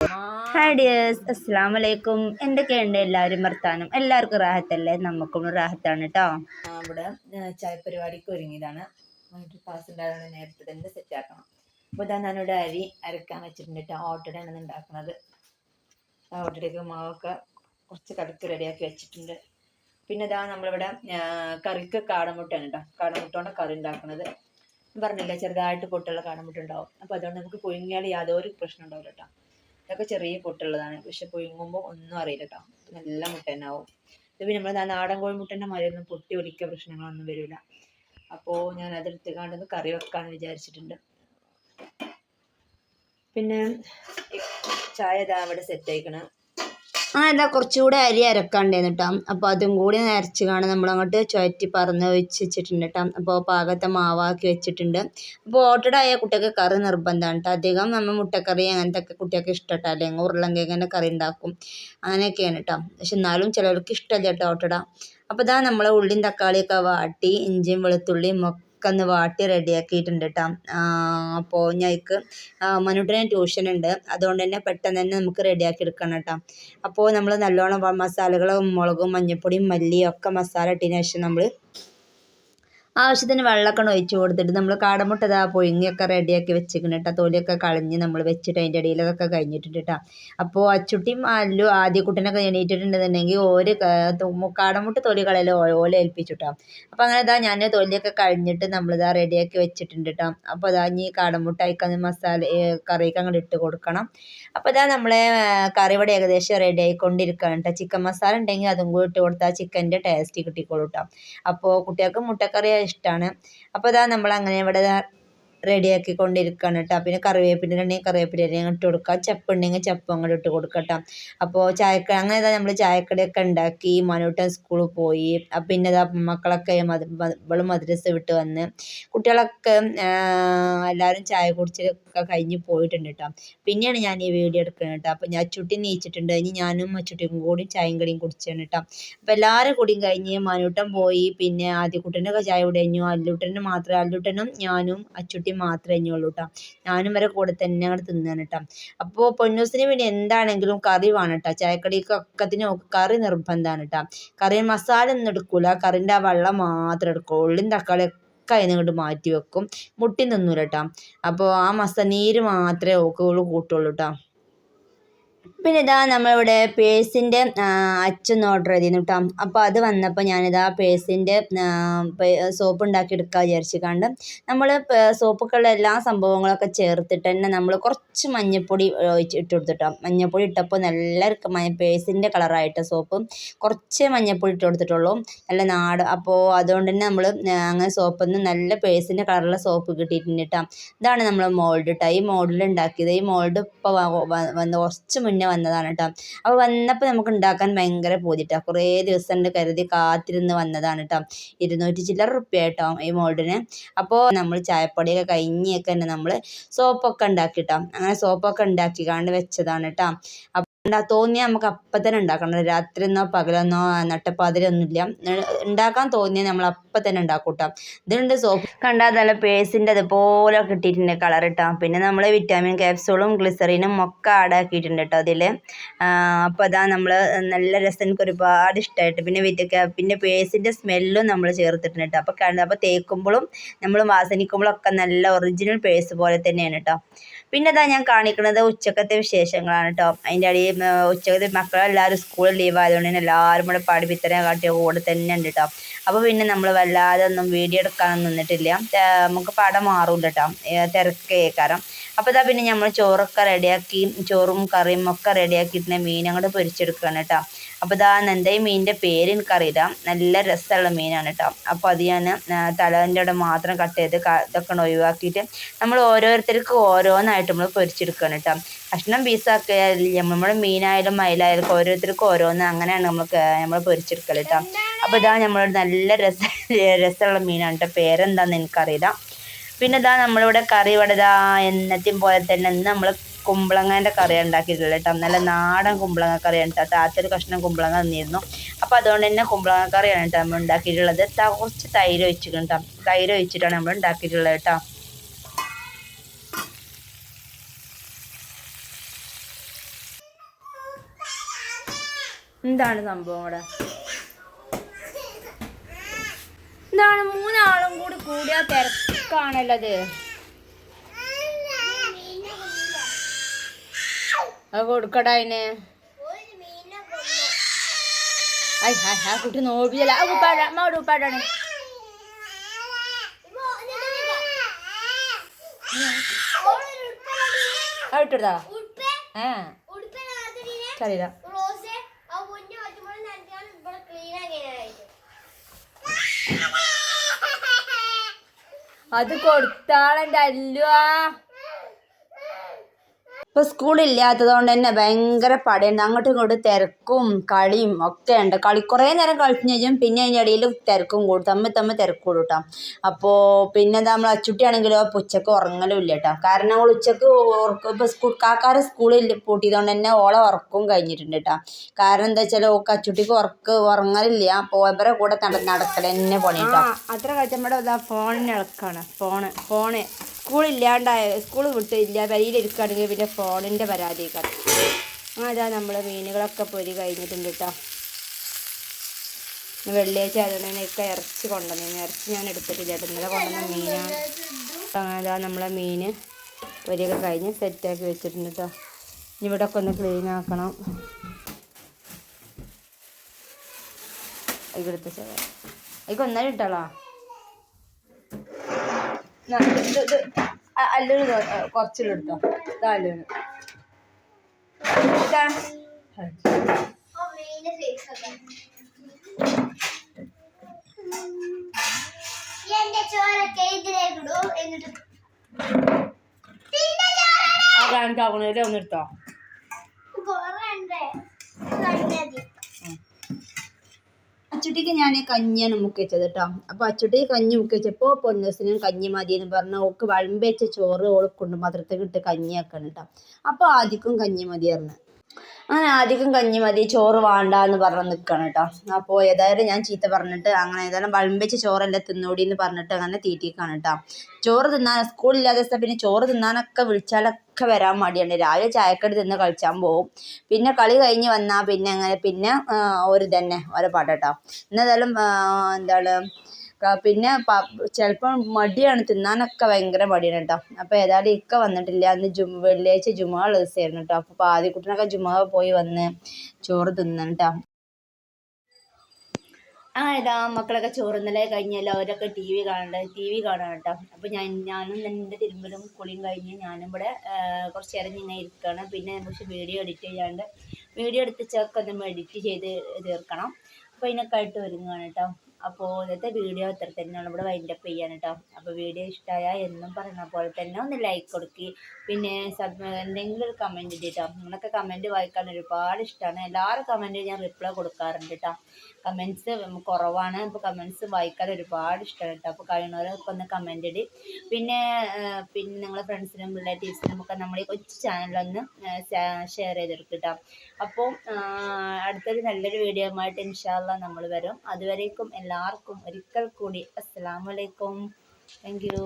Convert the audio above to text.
Hi dears അസ്സാം വലൈക്കും എന്തൊക്കെയുണ്ട് എല്ലാവരും വർത്താനം? എല്ലാവർക്കും റാഹത്തല്ലേ? നമുക്കും റാഹത്താണ് കേട്ടോ ഇവിടെ ചായ പരിപാടിക്ക് ഒരുങ്ങിയതാണ്. ഒരു ക്ലാസ് ഉണ്ടായതുകൊണ്ട് നേരത്തെ തന്നെ സെറ്റ് ആക്കണം. അപ്പോൾ ഇതാ ഞാനിവിടെ അരി അരക്കാൻ വെച്ചിട്ടുണ്ട് കേട്ടോ ഓട്ടടയാണ് ഉണ്ടാക്കുന്നത്. ഓട്ടടയ്ക്ക് മാവൊക്കെ കുറച്ച് കടുത്ത് റെഡിയാക്കി വെച്ചിട്ടുണ്ട്. പിന്നെ ഇതാ നമ്മളിവിടെ കറിക്ക് കാടമുട്ടയാണ് കേട്ടോ കാടമുട്ട കറി ഉണ്ടാക്കുന്നത് പറഞ്ഞില്ല ചെറുതായിട്ട് പൊട്ടുള്ള കാടമുട്ട ഉണ്ടാവും അപ്പോൾ അതുകൊണ്ട് നമുക്ക് പുഴുങ്ങിയാൽ യാതൊരു പ്രശ്നം ഉണ്ടാവില്ല കേട്ടോ ഇതൊക്കെ ചെറിയ പൊട്ടുള്ളതാണ്. പക്ഷെ പുഴുങ്ങുമ്പോൾ ഒന്നും അറിയില്ല കേട്ടോ നല്ല മുട്ട തന്നെ ആവും ഇത് പിന്നെ നമ്മൾ നാടൻ കോഴിമുട്ടന്റെ മാതിരിയൊന്നും പൊട്ടി ഒലിക്ക പ്രശ്നങ്ങളൊന്നും വരില്ല അപ്പോൾ ഞാൻ അതെടുത്ത് കണ്ടൊന്ന് കറി വെക്കാമെന്ന് വിചാരിച്ചിട്ടുണ്ട്. പിന്നെ ചായ ഇതാ അവിടെ സെറ്റ് ആയിക്കണം. ഇതാ കുറച്ചുകൂടെ അരി അരക്കാണ്ടേന്ന് കേട്ടോ അപ്പോൾ അതും കൂടി അരച്ച് കാണാൻ നമ്മൾ അങ്ങോട്ട് ചുഴറ്റി പറന്ന് വെച്ച് വെച്ചിട്ടുണ്ട് കേട്ടോ അപ്പോൾ പാകത്തെ മാവാക്കി വെച്ചിട്ടുണ്ട്. അപ്പോൾ ഓട്ടഡായ കുട്ടികൾക്ക് കറി നിർബന്ധമാണ് കേട്ടോ അധികം നമ്മൾ മുട്ടക്കറി അങ്ങനത്തെ ഒക്കെ കുട്ടികൾക്ക് ഇഷ്ടട്ടോ അല്ലെങ്കിൽ ഉരുളങ്കിഴങ്ങിന്റെ കറി ഉണ്ടാക്കും. അങ്ങനെയൊക്കെയാണ് കേട്ടോ പക്ഷെ എന്നാലും ചിലർക്ക് ഇഷ്ടമല്ല കേട്ടോ ഓട്ടട അപ്പോൾ ഇതാ നമ്മൾ ഉള്ളിയും തക്കാളിയൊക്കെ വാട്ടി ഇഞ്ചിയും വെളുത്തുള്ളിയും ഒന്ന് വാട്ടി റെഡിയാക്കിയിട്ടുണ്ട് കേട്ടോ അപ്പോൾ ഞങ്ങൾക്ക് മനുട്ടിന് ട്യൂഷൻ ഉണ്ട് അതുകൊണ്ട് തന്നെ പെട്ടെന്ന് തന്നെ നമുക്ക് റെഡിയാക്കി എടുക്കണം കേട്ടോ അപ്പോൾ നമ്മൾ നല്ലോണം മസാലകളും മുളകും മഞ്ഞൾപ്പൊടിയും മല്ലിയും ഒക്കെ മസാല ഇട്ടതിന് ശേഷം നമ്മൾ ആവശ്യത്തിന് വെള്ളമൊക്കെ ഒഴിച്ച് കൊടുത്തിട്ട് നമ്മൾ കാടമുട്ട ഇതാ പൊയിങ്ങിയൊക്കെ റെഡിയാക്കി വെച്ചിരിക്കണം കേട്ടോ. തൊലിയൊക്കെ കളഞ്ഞ് നമ്മൾ വെച്ചിട്ട് അതിന്റെ ഇടയിലൊക്കെ കഴിഞ്ഞിട്ടുണ്ട് കേട്ടോ. അപ്പോൾ അച്ചുട്ടിയും അല്ലു ആദ്യക്കുട്ടനൊക്കെ എണീറ്റിട്ടുണ്ടെന്നുണ്ടെങ്കിൽ ഓര് കാടമുട്ട തൊലി കളയൽ ഓല ഏൽപ്പിച്ചു അപ്പം അങ്ങനെ ഇതാ ഞാൻ തൊലിയൊക്കെ കഴിഞ്ഞിട്ട് നമ്മളിതാ റെഡിയാക്കി വെച്ചിട്ടുണ്ട് കേട്ടോ. അപ്പോൾ ഇതാ ഇനി കാടമുട്ട അയക്കാൻ മസാല കറിയൊക്കെ അങ്ങോട്ട് ഇട്ട് കൊടുക്കണം. അപ്പോൾ ഇതാ നമ്മളെ കറി ഇവിടെ ഏകദേശം റെഡി ആയിക്കൊണ്ടിരിക്കുകയാണ് കേട്ടോ. ചിക്കൻ മസാല ഉണ്ടെങ്കിൽ അതും കൂടി ഇട്ട് കൊടുത്താൽ ചിക്കന്റെ ടേസ്റ്റ് കിട്ടിക്കോളൂ കേട്ടോ. അപ്പോൾ കുട്ടികൾക്ക് മുട്ടക്കറി ഇഷ്ടമാണ് അപ്പോൾ ഇതാ നമ്മൾ അങ്ങനെ ഇവിടെ റെഡിയാക്കി കൊണ്ടിരിക്കുകയാണ് കേട്ടോ. പിന്നെ കറിവേപ്പിന്റെ ഉണ്ടെങ്കിൽ കറിവേപ്പിന്റെ അങ്ങ് ഇട്ട് കൊടുക്കുക. ചപ്പ് ഉണ്ടെങ്കിൽ ചപ്പ് അങ്ങോട്ട് ഇട്ട് കൊടുക്കുക കേട്ടോ. അപ്പോൾ ചായക്ക അങ്ങനെ നമ്മൾ ചായക്കടയൊക്കെ ഉണ്ടാക്കി. മനോട്ടൻ സ്കൂളിൽ പോയി. പിന്നെ ഇതാ മക്കളൊക്കെ മദ മദ്രസ വിട്ട് വന്ന്. കുട്ടികളൊക്കെ എല്ലാവരും ചായ കുടിച്ചൊക്കെ കഴിഞ്ഞ് പോയിട്ടുണ്ട് കേട്ടോ. പിന്നെയാണ് ഞാൻ ഈ വീഡിയോ എടുക്കുന്നത് കേട്ടോ. അപ്പോൾ ഞാൻ ചുട്ടി നീച്ചിട്ടുണ്ട്. ഇനി ഞാനും അച്ചുട്ടിയും കൂടി ചായയും കടിയും കുടിച്ചാണ് കേട്ടോ. അപ്പോൾ എല്ലാവരും കൂടിയും കഴിഞ്ഞ് മനോട്ടം പോയി. പിന്നെ ആദ്യക്കുട്ടന്റെ ഒക്കെ ചായ കൂടി കഴിഞ്ഞു. അല്ലുട്ടന് മാത്രമേ അല്ലുട്ടനും ഞാനും അച്ചുട്ടിയും മാത്രമേ കഴിഞ്ഞുള്ളൂ കേട്ടോ ഞാനും വരെ കൂടെ തന്നെ അങ്ങോട്ട് തിന്നാണ് കേട്ടോ അപ്പോൾ പൊന്നൂസിന് പിന്നെ എന്താണെങ്കിലും കറി വേണം കേട്ടോ ചായക്കടിക്ക് ഒക്കത്തിന് കറി നിർബന്ധമാണ് കേട്ടോ കറി മസാല ഒന്നും എടുക്കൂല. കറിന്റെ ആ വെള്ളം മാത്രം എടുക്കും. ഉള്ളിയും തക്കാളി അതിന് മാറ്റി വെക്കും. മുട്ടി നിന്നൂല കേട്ടോ അപ്പോൾ ആ മസ നീര് മാത്രമേ ഓക്കുള്ളൂ കൂട്ടുള്ളൂ കേട്ടോ പിന്നെ ഇതാ നമ്മളിവിടെ പേഴ്സിന്റെ അച്ഛൻ ഓർഡർ ചെയ്തിരുന്നു കേട്ടോ അപ്പോൾ അത് വന്നപ്പോൾ ഞാനിതാ പേഴ്സിന്റെ സോപ്പ് ഉണ്ടാക്കി എടുക്കാൻ വിചാരിച്ചു കണ്ട് നമ്മൾ സോപ്പുകളുടെ എല്ലാ സംഭവങ്ങളൊക്കെ ചേർത്തിട്ട് തന്നെ നമ്മൾ കുറച്ച് മഞ്ഞപ്പൊടി ഒഴിച്ച് ഇട്ട് കൊടുത്തിട്ടോ മഞ്ഞപ്പൊടി ഇട്ടപ്പോൾ നല്ല പേഴ്സിന്റെ കളറായിട്ട് സോപ്പ് കുറച്ച് മഞ്ഞപ്പൊടി ഇട്ട് കൊടുത്തിട്ടുള്ളൂ. നല്ല നാട് അപ്പോൾ അതുകൊണ്ട് തന്നെ നമ്മൾ അങ്ങനെ സോപ്പിൽ നല്ല പേഴ്സിന്റെ കളറുള്ള സോപ്പ് കിട്ടിയിട്ടുണ്ട് കേട്ടോ ഇതാണ് നമ്മൾ മോൾഡ് കേട്ടോ ഈ മോൾഡിൽ ഉണ്ടാക്കിയത്. ഈ മോൾഡ് ഇപ്പോൾ വന്ന് കുറച്ച് മുന്നേ വന്നതാണ് കേട്ടോ അപ്പോൾ വന്നപ്പോൾ നമുക്ക് ഉണ്ടാക്കാൻ ഭയങ്കര പോതിട്ടോ. കുറേ ദിവസം ഉണ്ട് കരുതി കാത്തിരുന്ന് വന്നതാണ് കേട്ടോ ഇരുന്നൂറ്റി ചില്ലറ റുപ്യ കേട്ടോ ഈ മോൾഡിന്. അപ്പോൾ നമ്മൾ ചായപ്പൊടിയൊക്കെ കഴിഞ്ഞൊക്കെ തന്നെ നമ്മൾ സോപ്പൊക്കെ ഉണ്ടാക്കിട്ടോ അങ്ങനെ സോപ്പൊക്കെ ഉണ്ടാക്കി കാണ്ട് വെച്ചതാണ് കേട്ടോ ഉണ്ടാ- തോന്നിയാൽ നമുക്ക് അപ്പം തന്നെ ഉണ്ടാക്കണം. രാത്രി എന്നോ പകലെന്നോ നട്ടപ്പാതിരൊന്നുമില്ല ഉണ്ടാക്കാൻ തോന്നിയാൽ നമ്മൾ അപ്പം തന്നെ ഉണ്ടാക്കും ഇതുണ്ട് സോപ്പ്. കണ്ടാൽ നല്ല പേഴ്സിന്റെ അതുപോലെ കിട്ടിയിട്ടുണ്ട് കളർ കേട്ടോ പിന്നെ നമ്മൾ വിറ്റാമിൻ ക്യാപ്സൂളും ഗ്ലിസറിനും ഒക്കെ ആഡ് ആക്കിയിട്ടുണ്ട് കേട്ടോ അതിൽ അപ്പോൾ അതാ നമ്മൾ നല്ല രസം എനിക്ക് ഒരുപാട് ഇഷ്ടമായിട്ട് പിന്നെ വിറ്റ പിന്നെ പേഴ്സിന്റെ സ്മെല്ലും നമ്മൾ ചേർത്തിട്ടുണ്ട് കേട്ടോ അപ്പോൾ കണ്ട അപ്പോൾ തേക്കുമ്പോഴും നമ്മൾ വാസനിക്കുമ്പോഴും ഒക്കെ നല്ല ഒറിജിനൽ പേഴ്സ് പോലെ തന്നെയാണ് കേട്ടോ പിന്നെ അതാ ഞാൻ കാണിക്കുന്നത് ഉച്ചക്കത്തെ വിശേഷങ്ങളാണ് കേട്ടോ അതിന്റെ അടിയിൽ ഉച്ചക്കത്തെ മക്കളെല്ലാവരും സ്കൂൾ ലീവ് ആയതുകൊണ്ട് തന്നെ എല്ലാവരും കൂടെ പഠിപ്പിത്തരം കാട്ടിയ കൂടെ തന്നെ ഉണ്ട് കേട്ടോ അപ്പോൾ പിന്നെ നമ്മൾ വല്ലാതെ ഒന്നും വീഡിയോ എടുക്കാനൊന്നും നിന്നിട്ടില്ല. നമുക്ക് പടം മാറൂല കേട്ടോ തിരക്ക് കാരണം. അപ്പോൾ ഇതാ പിന്നെ നമ്മൾ ചോറൊക്കെ റെഡിയാക്കി ചോറും കറിയും ഒക്കെ റെഡിയാക്കിയിട്ട് മീൻ അങ്ങോട്ട് പൊരിച്ചെടുക്കുകയാണ് കേട്ടോ അപ്പോൾ ഇതാ ഈ മീനിന്റെ പേര് എനിക്കറിയില്ല. നല്ല രസമുള്ള മീനാണ് കേട്ടോ അപ്പോൾ അത് ഞാൻ തലേന്റെ അവിടെ മാത്രം കട്ട് ചെയ്ത് ഇതൊക്കെ ഒഴിവാക്കിയിട്ട് നമ്മൾ ഓരോരുത്തർക്ക് ഓരോന്നായിട്ട് നമ്മൾ പൊരിച്ചെടുക്കുകയാണ് കേട്ടോ കഷ്ണം പീസാക്കിയാലും നമ്മുടെ മീനായാലും മയിലായാലും ഓരോരുത്തർക്കും ഓരോന്ന് അങ്ങനെയാണ് നമ്മൾ നമ്മൾ പൊരിച്ചെടുക്കൽ കേട്ടോ അപ്പോൾ ഇതാ നമ്മളോട് നല്ല രസ രസമുള്ള മീനാണ് കേട്ടോ പേരെന്താണെന്ന് എനിക്കറിയില്ല. പിന്നെ ഇതാ നമ്മളിവിടെ കറി ഇവിടെ ഇതാ എന്നത്തെയും പോലെ തന്നെ നമ്മൾ കുമ്പളങ്ങേന്റെ കറി ഉണ്ടാക്കിയിട്ടുള്ളത് കേട്ടോ. നല്ല നാടൻ കുമ്പളങ്ങ കറിയാണ് കേട്ടോ. താത്തൊരു കഷ്ണം കുമ്പളങ്ങ തന്നിരുന്നു. അപ്പോൾ അതുകൊണ്ട് തന്നെ കുമ്പളങ്ങ കറിയാണ് കേട്ടോ നമ്മൾ ഉണ്ടാക്കിയിട്ടുള്ളത്. കുറച്ച് തൈര് ഒഴിച്ചിട്ടുണ്ട് കേട്ടോ. തൈര് ഒഴിച്ചിട്ടാണ് നമ്മൾ ഉണ്ടാക്കിയിട്ടുള്ളത് കേട്ടോ. എന്താണ് സംഭവം ഇവിടെ എന്താണ്? മൂന്നാളും കൂടി കൂടിയ തിരക്കാണല്ലോ അത് കൊടുക്കടാ അതിന് ആ കുട്ടി നോക്കിയല്ല ആ ഉപ്പാട അവിടെ ഉപ്പാടാണ് അറിയില്ല അത് കൊടുത്താളെന്റെ അല്ലുവാ. ഇപ്പൊ സ്കൂളില്ലാത്തത് കൊണ്ട് തന്നെ ഭയങ്കര പടയുണ്ട്. അങ്ങോട്ടും ഇങ്ങോട്ടും തിരക്കും കളിയും ഒക്കെ ഉണ്ട്. കളി കുറേ നേരം കളിച്ചു കഴിഞ്ഞാൽ പിന്നെ അതിന്റെ ഇടയിൽ തിരക്കും കൂടും. തമ്മിൽ തമ്മിൽ തിരക്ക് കൂടും കേട്ടോ അപ്പോൾ പിന്നെ എന്താ നമ്മൾ അച്ചുട്ടിയാണെങ്കിലോ ഉച്ചയ്ക്ക് ഉറങ്ങലും ഇല്ല കേട്ടോ കാരണം അവൾ ഉച്ചയ്ക്ക് ഓർക്കും ഇപ്പോൾ സ്കൂൾ കാക്കാരെ സ്കൂളിൽ പൂട്ടിയതുകൊണ്ട് തന്നെ ഓളെ ഉറക്കവും കഴിഞ്ഞിട്ടുണ്ട് കേട്ടോ കാരണം എന്താ വെച്ചാൽ ഓക്ക് അച്ചുട്ടിക്ക് ഉറക്ക് ഉറങ്ങലില്ല. അപ്പോൾ ഇവരെ കൂടെ നട നടക്കൽ തന്നെ പണി കേട്ടോ അത്ര ഇതാ ഫോണിന് ഇളക്കാണ്. ഫോണ് ഫോണ് സ്കൂളില്ലാണ്ടായ സ്കൂൾ വിട്ട് ഇല്ല വരിയിലിരിക്കുകയാണെങ്കിൽ പിന്നെ ഫോണിന്റെ പരാതിക്കാണ് അതാ നമ്മൾ മീനുകളൊക്കെ പൊരി കഴിഞ്ഞിട്ടുണ്ട് കേട്ടോ. വെള്ളിയാഴ്ച ആയതുകൊണ്ടൊക്കെ ഇറച്ചി കൊണ്ടുവന്നു. ഇറച്ചി ഞാൻ എടുത്തിട്ടില്ല. ഇന്നലെ കൊണ്ടുവന്ന മീനാണ് അതാ നമ്മളെ മീൻ പൊരിയൊക്കെ കഴിഞ്ഞ് സെറ്റാക്കി വെച്ചിട്ടുണ്ട് കേട്ടോ. ഇവിടെ ഒക്കെ ഒന്ന് ക്ലീൻ ആക്കണം. ഇവിടുത്തെ അതിക്ക് ഒന്നാലും ഇട്ടാളാ കുറച്ചുള്ള എടുത്തോ. ഇതാ ഇതാ. ആ ആക്കണേ ഒന്ന് എടുത്തോ. കൊറേ കഴിഞ്ഞത് അച്ചുട്ടിക്ക് ഞാൻ കഞ്ഞിയാണ് മുക്കി വെച്ചത് കേട്ടോ അപ്പോൾ അച്ചുട്ടി കഞ്ഞി മുക്കി വെച്ചപ്പോൾ പൊന്നൂസിനും കഞ്ഞി മതി എന്ന് പറഞ്ഞ് ഓക്ക് വഴമ്പ് വെച്ച ചോറ് ഓൾ കൊണ്ട് മധുരത്തേക്ക് ഇട്ട് കഞ്ഞി ആക്കണം കേട്ടോ അപ്പോൾ ആദ്യക്കും കഞ്ഞി മതിയായിരുന്നു അങ്ങനെ ആദ്യം കഞ്ഞി മതി ചോറ് വേണ്ട എന്ന് പറഞ്ഞ് നിൽക്കണം കേട്ടോ അപ്പോൾ ഏതായാലും ഞാൻ ചീത്ത പറഞ്ഞിട്ട് അങ്ങനെ ഏതായാലും വഴമ്പ് വെച്ച ചോറല്ല തിന്നോടി എന്ന് പറഞ്ഞിട്ട് അങ്ങനെ തീറ്റിക്കാണ് കേട്ടോ ചോറ് തിന്നാൻ സ്കൂളില്ലാതെ ദിവസം പിന്നെ ചോറ് തിന്നാനൊക്കെ വിളിച്ചാലൊക്കെ വരാൻ മടിയാണ്. രാവിലെ ചായക്കടി തിന്ന് കളിച്ചാൻ പോകും പിന്നെ കളി കഴിഞ്ഞ് വന്നാൽ പിന്നെ അങ്ങനെ പിന്നെ ഒരു തന്നെ ഓരോ പാട്ട് കേട്ടോ എന്നേതായാലും എന്താണ് പിന്നെ ചിലപ്പോൾ മടിയാണ്. തിന്നാനൊക്കെ ഭയങ്കര മടിയാണ് കേട്ടോ അപ്പോൾ ഏതായാലും ഇക്ക വന്നിട്ടില്ല. അന്ന് ജും വെള്ളിയാഴ്ച ജുമാ ദിവസമായിരുന്നു കേട്ടോ അപ്പോൾ ആദ്യക്കുട്ടനൊക്കെ ജുമാ പോയി വന്ന് ചോറ് തിന്നണം കേട്ടോ ആ ഇതാ മക്കളൊക്കെ ചോറുന്നലേ കഴിഞ്ഞല്ലോ. അവരൊക്കെ ടി വി കാണണ്ട ടി വി കാണാൻ കേട്ടോ അപ്പോൾ ഞാൻ ഞാനും എന്റെ തിരുമ്പലും കുളിയും കഴിഞ്ഞ് ഞാനും ഇവിടെ കുറച്ച് നേരം ഇങ്ങനെ ഇരിക്കണം. പിന്നെ കുറച്ച് വീഡിയോ എഡിറ്റ് ചെയ്യാണ്ട് വീഡിയോ എടുത്ത് ചെക്ക് ഒന്ന് എഡിറ്റ് ചെയ്ത് തീർക്കണം. അപ്പോൾ അതിനൊക്കെ ആയിട്ട് ഒരുങ്ങുകയാണ് കേട്ടോ അപ്പോൾ ഇന്നത്തെ വീഡിയോ ഇത്ര തന്നെയാണ്. ഇവിടെ വൈൻഡപ്പ് ചെയ്യാൻ കേട്ടോ അപ്പോൾ വീഡിയോ ഇഷ്ടമായ എന്നും പറയണ പോലെ തന്നെ ഒന്ന് ലൈക്ക് കൊടുക്കുക പിന്നെ സബ് എന്തെങ്കിലും ഒരു കമന്റ് ഇട്ടോ നിങ്ങളൊക്കെ കമന്റ് വായിക്കാൻ ഒരുപാട് ഇഷ്ടമാണ് എല്ലാവരും കമന്റ് ഞാൻ റിപ്ലൈ കൊടുക്കാറുണ്ട് കേട്ടോ കമന്റ്സ് കുറവാണ്. അപ്പോൾ കമന്റ്സ് വായിക്കാൻ ഒരുപാട് ഇഷ്ടമാണ് കേട്ടോ അപ്പോൾ കഴിയുന്നവരൊക്കെ ഒന്ന് കമന്റ് ഇടി. പിന്നെ പിന്നെ നിങ്ങളെ ഫ്രണ്ട്സിനും റിലേറ്റീവ്സിനും ഒക്കെ നമ്മുടെ ഈ കൊച്ചു ചാനലൊന്ന് ഷെയർ ചെയ്തെടുക്കും കേട്ടോ അപ്പോൾ അടുത്തൊരു നല്ലൊരു വീഡിയോ ആയിട്ട് ഇൻഷാല്ല നമ്മൾ വരും. അതുവരേക്കും എല്ലാവർക്കും ഒരിക്കൽ കൂടി അസ്സലാമലൈക്കും താങ്ക് യു